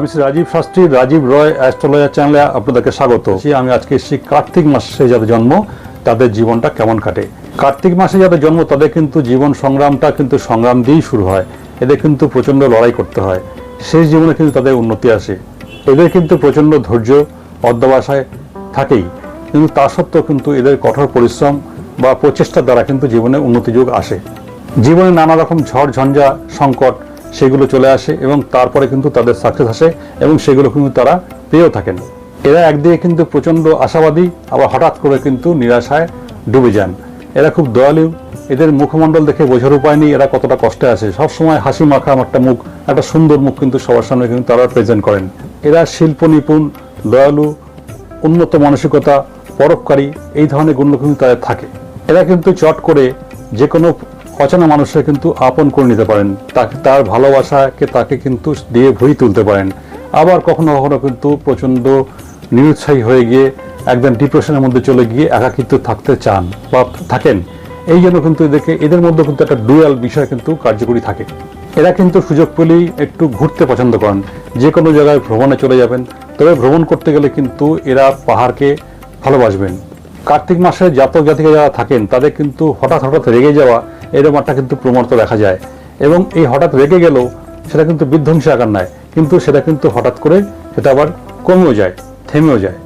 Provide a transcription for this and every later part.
আমি শ্রী রাজীব শাস্ত্রী, রাজীব রয় অ্যাস্ট্রোলজার চ্যানেলে আপনাদেরকে স্বাগত। আমি আজকে এসেছি কার্তিক মাসে যাদের জন্ম, তাদের জীবনটা কেমন কাটে। কার্তিক মাসে যাদের জন্ম, তাদের কিন্তু জীবন সংগ্রামটা কিন্তু সংগ্রাম দিয়েই শুরু হয়। এদের কিন্তু প্রচণ্ড লড়াই করতে হয়। শেষ জীবনে কিন্তু তাদের উন্নতি আসে। এদের কিন্তু প্রচণ্ড ধৈর্য অধ্যবাসায় থাকেই। কিন্তু তা সত্ত্বেও কিন্তু এদের কঠোর পরিশ্রম বা প্রচেষ্টার দ্বারা কিন্তু জীবনে উন্নতি যুগ আসে। জীবনে নানা রকম ঝড়, ঝঞ্ঝা, সংকট সেগুলো চলে আসে এবং তারপরে কিন্তু তাদের সাকসেস আসে এবং সেগুলো কিন্তু তারা পেয়েও থাকেন। এরা একদিকে কিন্তু প্রচণ্ড আশাবাদী, আবার হঠাৎ করে কিন্তু নিরাশায় ডুবে যান। এরা খুব দয়ালু, এদের মুখমণ্ডল দেখে বোঝার উপায় নেই, এরা কতটা কষ্টে আসে সবসময় হাসি মাখা একটা মুখ, একটা সুন্দর মুখ কিন্তু সবার সামনে কিন্তু তারা প্রেজেন্ট করেন। এরা শিল্প নিপুণ, দয়ালু, উন্নত মানসিকতা, পরোপকারী, এই ধরনের গুণ কিন্তু তাদের থাকে। এরা কিন্তু চট করে যে কোনো অচেনা মানুষের কিন্তু আপন করে নিতে পারেন। তাকে তার ভালোবাসাকে তাকে কিন্তু দিয়ে ভুই তুলতে পারেন। আবার কখনো কখনো কিন্তু প্রচণ্ড নিরুৎসাহী হয়ে গিয়ে, একদম ডিপ্রেশনের মধ্যে চলে গিয়ে একাকিত্ব থাকতে চান বা থাকেন। এই জন্য কিন্তু এদেরকে, এদের মধ্যে কিন্তু একটা ডুয়াল বিষয় কিন্তু কার্যকরী থাকে। এরা কিন্তু সুযোগ পেলেই একটু ঘুরতে পছন্দ করেন। যে কোনো জায়গায় ভ্রমণে চলে যাবেন। তবে ভ্রমণ করতে গেলে কিন্তু এরা পাহাড়কে ভালোবাসবেন। কার্তিক মাসে জাতক জাতিকা যারা থাকেন, তাদের কিন্তু হঠাৎ হঠাৎ রেগে যাওয়া এরকম একটা কিন্তু প্রমাণিত দেখা যায়। এবং এই হঠাৎ রেগে গেলেও সেটা কিন্তু বিধ্বংসী আকার নেয়। কিন্তু সেটা কিন্তু হঠাৎ করে সেটা আবার কমেও যায়, থেমেও যায়।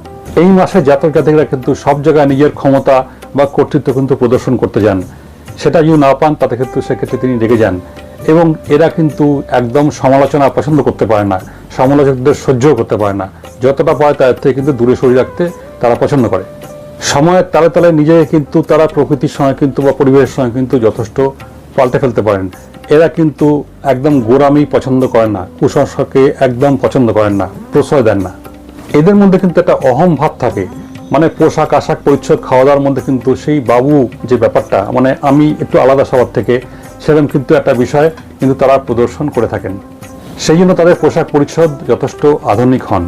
এই মাসে জাতক জাতিকরা কিন্তু সব জায়গায় নিজের ক্ষমতা বা কর্তৃত্ব কিন্তু প্রদর্শন করতে যান। সেটা যদি না পান, তাতে কিন্তু সেক্ষেত্রে তিনি রেগে যান। এবং এরা কিন্তু একদম সমালোচনা পছন্দ করতে পারে না, সমালোচকদের সহ্যও করতে পারে না। যতটা পায় তার থেকে কিন্তু দূরে সরিয়ে রাখতে তারা পছন্দ করে। সময়ের তালে তালে নিজেকে কিন্তু তারা প্রকৃতির সঙ্গে কিন্তু বা পরিবেশের সঙ্গে কিন্তু যথেষ্ট পাল্টে ফেলতে পারেন। এরা কিন্তু একদম গোড়ামি পছন্দ করেন না, কুসংস্কারকে একদম পছন্দ করেন না, প্রশ্রয় দেন না। এদের মধ্যে কিন্তু একটা অহম ভাব থাকে মানে পোশাক, আশাক, পরিচ্ছদ খাওয়া দাওয়ার মধ্যে কিন্তু সেই বাবু যে ব্যাপারটা মানে আমি একটু আলাদা সবার থেকে সেরকম কিন্তু একটা বিষয় কিন্তু তারা প্রদর্শন করে থাকেন। সেই জন্য তাদের পোশাক পরিচ্ছদ যথেষ্ট আধুনিক হন।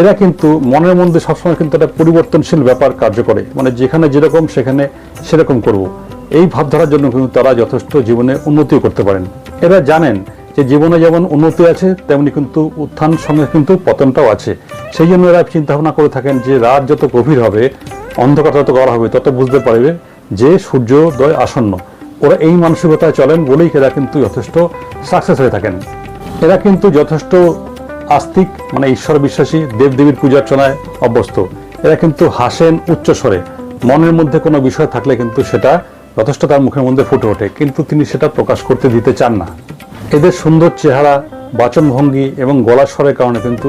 এরা কিন্তু মনের মধ্যে সবসময় কিন্তু একটা পরিবর্তনশীল ব্যাপার কার্য করে। মানে যেখানে যেরকম, সেখানে সেরকম করব। এই ভাবধারার জন্য কিন্তু তারা যথেষ্ট জীবনে উন্নতিও করতে পারেন। এরা জানেন যে জীবনে যেমন উন্নতি আছে, তেমনি কিন্তু উত্থান সঙ্গে কিন্তু পতনটাও আছে। সেই জন্য এরা চিন্তা ভাবনা করে থাকেন যে রাত যত গভীর হবে, অন্ধকার তত গড় হবে, তত বুঝতে পারবে যে সূর্যোদয় আসন্ন। ওরা এই মানসিকতায় চলেন বলেই এরা কিন্তু যথেষ্ট সাকসেস হয়ে থাকেন। এরা কিন্তু যথেষ্ট আস্তিক মানে ঈশ্বর বিশ্বাসী দেবদেবীর পূজার্চনায় অভ্যস্ত। এরা কিন্তু হাসেন উচ্চ স্বরে। মনের মধ্যে কোনো বিষয় থাকলে কিন্তু সেটা যথেষ্ট তার মুখের মধ্যে ফুটে ওঠে, কিন্তু তিনি সেটা প্রকাশ করতে দিতে চান না। এদের সুন্দর চেহারা, বাচনভঙ্গি এবং গলার স্বরের কারণে কিন্তু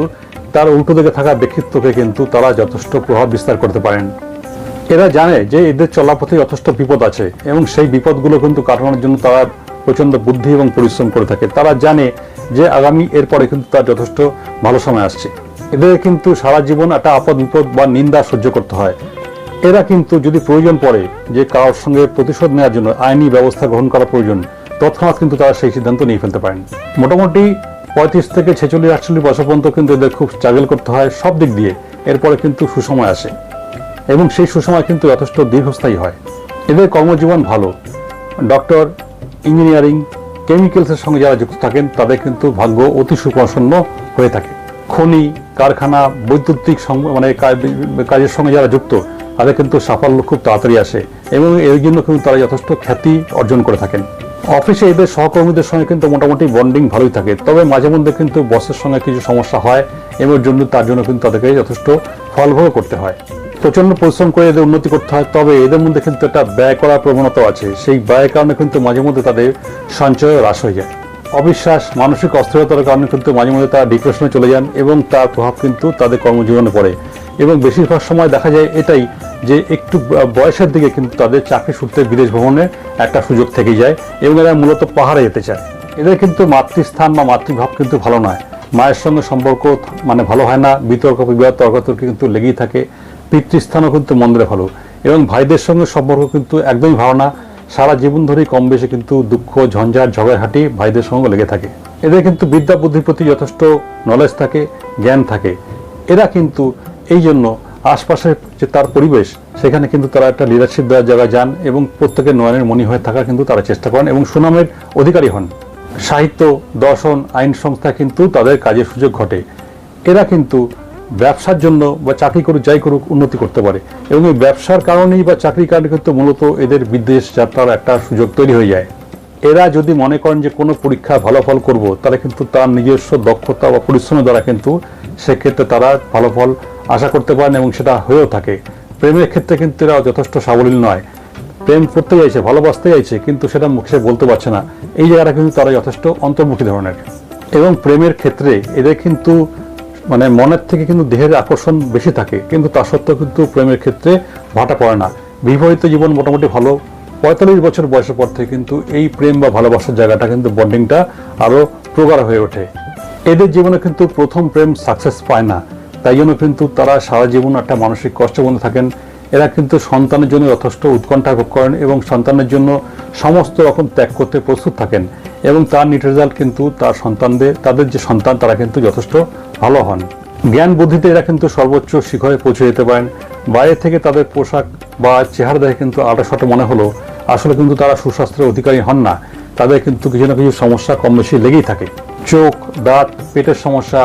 তার উল্টো দিকে থাকা ব্যক্তিত্বকে কিন্তু তারা যথেষ্ট প্রভাব বিস্তার করতে পারেন। এরা জানে যে এদের চলাপথে যথেষ্ট বিপদ আছে এবং সেই বিপদগুলো কিন্তু কাটানোর জন্য তারা প্রচণ্ড বুদ্ধি এবং পরিশ্রম করে থাকে। তারা জানে যে আগামী এরপরে কিন্তু তার যথেষ্ট ভালো সময় আসছে। এদের কিন্তু সারা জীবন একটা আপদ, বিপদ বা নিন্দা সহ্য করতে হয়। এরা কিন্তু যদি প্রয়োজন পড়ে যে কারোর সঙ্গে প্রতিশোধ নেওয়ার জন্য আইনি ব্যবস্থা গ্রহণ করা প্রয়োজন, তৎক্ষণাৎ কিন্তু তারা সেই সিদ্ধান্ত নিয়ে ফেলতে পারেন। মোটামুটি পঁয়ত্রিশ থেকে ছেচল্লিশ, আটচল্লিশ বছর পর্যন্ত কিন্তু এদের খুব স্ট্রাগল করতে হয় সব দিক দিয়ে। এরপরে কিন্তু সুসময় আসে। এবং সেই সুসময় কিন্তু যথেষ্ট দীর্ঘস্থায়ী হয়। এদের কর্মজীবন ভালো। ডক্টর, ইঞ্জিনিয়ারিং কেমিক্যালসের সঙ্গে যারা যুক্ত থাকেন, তাদের কিন্তু ভাগ্য অতি সুপ্রসন্ন হয়ে থাকে। খনি, কারখানা, বৈদ্যুতিক মানে কাজের সঙ্গে যারা যুক্ত, তাদের কিন্তু সাফল্য খুব তাড়াতাড়ি আসে এবং এর জন্য কিন্তু তারা যথেষ্ট খ্যাতি অর্জন করে থাকেন। অফিসে এদের সহকর্মীদের সঙ্গে কিন্তু মোটামুটি বন্ডিং ভালোই থাকে, তবে মাঝে মধ্যে কিন্তু বসের সঙ্গে কিছু সমস্যা হয় এবং জন্য তার জন্য কিন্তু তাদেরকে যথেষ্ট ফলভোগ করতে হয়। প্রচণ্ড পরিশ্রম করে এদের উন্নতি করতে হয়, তবে এদের মধ্যে কিন্তু একটা ব্যয় করার প্রবণতা আছে। সেই ব্যয়ের কারণে কিন্তু মাঝে মধ্যে তাদের সঞ্চয় হ্রাস হয়ে যায়। অবিশ্বাস, মানসিক অস্থিরতার কারণে কিন্তু মাঝে মধ্যে তারা ডিপ্রেশনে চলে যান এবং তার প্রভাব কিন্তু তাদের কর্মজীবনে পড়ে। এবং বেশিরভাগ সময় দেখা যায় এটাই যে একটু বয়সের দিকে কিন্তু তাদের চাকরি সূত্রে বিদেশ ভ্রমণের একটা সুযোগ থেকে যায় এবং এরা মূলত পাহাড়ে যেতে চায়। এদের কিন্তু মাতৃস্থান বা মাতৃভাব কিন্তু ভালো নয়। মায়ের সঙ্গে সম্পর্ক মানে ভালো হয় না, বিতর্ক, বিবাদ, তর্কাতর্কি কিন্তু লেগেই থাকে। পিতৃস্থানও কিন্তু মন্দিরে ভালো। এবং ভাইদের সঙ্গে সম্পর্ক কিন্তু একদমই ভালো না। সারা জীবন ধরেই কম বেশি কিন্তু দুঃখ, ঝঞ্ঝাট, ঝগড়াঝাটি ভাইদের সঙ্গে লেগে থাকে। এদের কিন্তু বিদ্যা বুদ্ধির প্রতি যথেষ্ট নলেজ থাকে, জ্ঞান থাকে। এরা কিন্তু এই জন্য আশপাশের যে তার পরিবেশ, সেখানে কিন্তু তারা একটা লিডারশিপ দেওয়ার জায়গায় যান এবং প্রত্যেকের নয়নের মনি হয়ে থাকার কিন্তু তারা চেষ্টা করেন এবং সুনামের অধিকারী হন। সাহিত্য, দর্শন, আইন সংস্থা কিন্তু তাদের কাজের সুযোগ ঘটে। এরা কিন্তু ব্যবসার জন্য বা চাকরি করুক, যাই করুক, উন্নতি করতে পারে। এবং এই ব্যবসার কারণেই বা চাকরির কারণে কিন্তু মূলত এদের বিদেশ যাত্রার একটা সুযোগ তৈরি হয়ে যায়। এরা যদি মনে করেন যে কোনো পরীক্ষা ভালো ফল করব তাহলে কিন্তু তার নিজস্ব দক্ষতা বা পরিশ্রমের দ্বারা কিন্তু সেক্ষেত্রে তারা ভালো ফল আশা করতে পারেন এবং সেটা হয়েও থাকে। প্রেমের ক্ষেত্রে কিন্তু এরা যথেষ্ট সাবলীল নয়। প্রেম করতে চাইছে, ভালোবাসতে চাইছে, কিন্তু সেটা মুখে বলতে পারছে না। এই জায়গাটা কিন্তু তারা যথেষ্ট অন্তর্মুখী ধরনের। এবং প্রেমের ক্ষেত্রে এদের কিন্তু মানে মনের থেকে কিন্তু দেহের আকর্ষণ বেশি থাকে, কিন্তু তা সত্ত্বেও কিন্তু প্রেমের ক্ষেত্রে ভাটা পড়ে না। বিবাহিত জীবন মোটামুটি ভালো। পঁয়তাল্লিশ বছর বয়সের পর থেকে কিন্তু এই প্রেম বা ভালোবাসার জায়গাটা কিন্তু বন্ডিংটা আরও প্রগাঢ় হয়ে ওঠে। এদের জীবনে কিন্তু প্রথম প্রেম সাকসেস পায় না। তাই জন্য কিন্তু তারা সারা জীবন একটা মানসিক কষ্টের মধ্যে থাকেন। এরা কিন্তু সন্তানের জন্য যথেষ্ট উৎকণ্ঠা ভোগ করেন এবং সন্তানের জন্য সমস্ত রকম ত্যাগ করতে প্রস্তুত থাকেন। এবং তার নিট রেজাল্ট কিন্তু তার সন্তানদের, তাদের যে সন্তান, তারা কিন্তু যথেষ্ট ভালো হন। জ্ঞান বুদ্ধিতে এরা কিন্তু সর্বোচ্চ শিখরে পৌঁছে যেতে পারেন। বাইরে থেকে তাদের পোশাক বা চেহারা দেখে কিন্তু আটাশটা মনে হলো, আসলে কিন্তু তারা সুস্বাস্থ্যের অধিকারী হন না। তাদের কিন্তু কিছু না কিছু সমস্যা কম বেশি লেগেই থাকে। চোখ, দাঁত, পেটের সমস্যা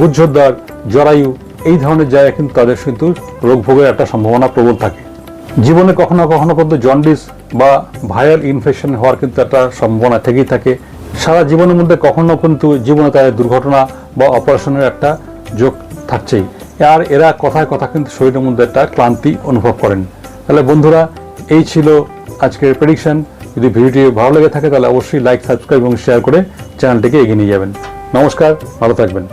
গুজ্জদ্বার জরায়ু, এই ধরনের জায়গায় কিন্তু তাদের কিন্তু রোগ ভোগের একটা সম্ভাবনা প্রবল থাকে। জীবনে কখনো কখনো কিন্তু জন্ডিস বা ভাইরাল ইনফেকশন হওয়ার কিন্তু একটা সম্ভাবনা থেকেই থাকে। সারা জীবনের মধ্যে কখনো কিন্তু জীবনে তাদের দুর্ঘটনা বা অপারেশনের একটা যোগ থাকছেই। আর এরা কথায় কথা কিন্তু শরীরের মধ্যে একটা ক্লান্তি অনুভব করেন। তাহলে বন্ধুরা, এই ছিল আজকের প্রেডিকশন যদি ভিডিওটি ভালো লেগে থাকে, তাহলে অবশ্যই লাইক সাবস্ক্রাইব এবং শেয়ার করে চ্যানেলটিকে এগিয়ে নিয়ে যাবেন। নমস্কার, ভালো থাকবেন।